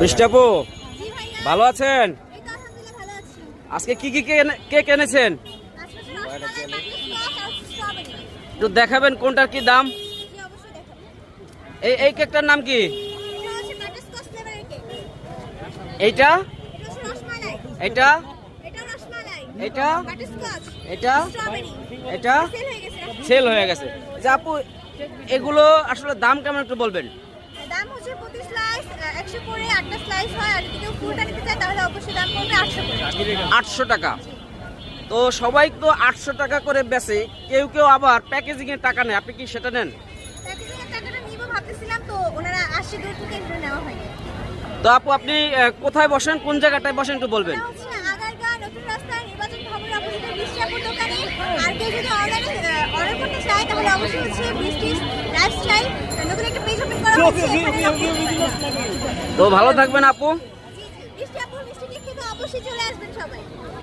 বৃষ্টি আপু জি ভাইয়া ভালো আছেন? আজকে কি কি কেনে- কেক এনেছেন আজকে হচ্ছে রসমালাই বাটারস্কচ আর স্ট্রবেরি একটু দেখাবেন কোনটার কি দাম? এই এই কেকটার নাম কি? এইটা? এটা এটা এটা এটা সেল হয়ে গেছে। যে আপু, এগুলো আসলে দাম কেমন একটু বলবেন? দাম হচ্ছে প্রতি স্লাইস একশো করে আটটা হয় আর যদি কেউ ফুলটা নিতে চায় তাহলে অবশ্যই দাম পড়বে আটশো আটশো টাকা। তো সবাই তো আটশো টাকা করে বেচে কেউ কেউ আবার প্যাকেজিং এর টাকা নেয়। আপনি কি সেটা নেন? তো আপু আপনি কোথায় বসেন? কোন জায়গাটায় বসেন একটু বলবেন। আর কেউ যদি অনলাইনে অর্ডার করতে চায় তাহলে অবশ্যই হচ্ছে বৃষ্টি লাইফস্টাইল তো ভালো থাকবেন আপু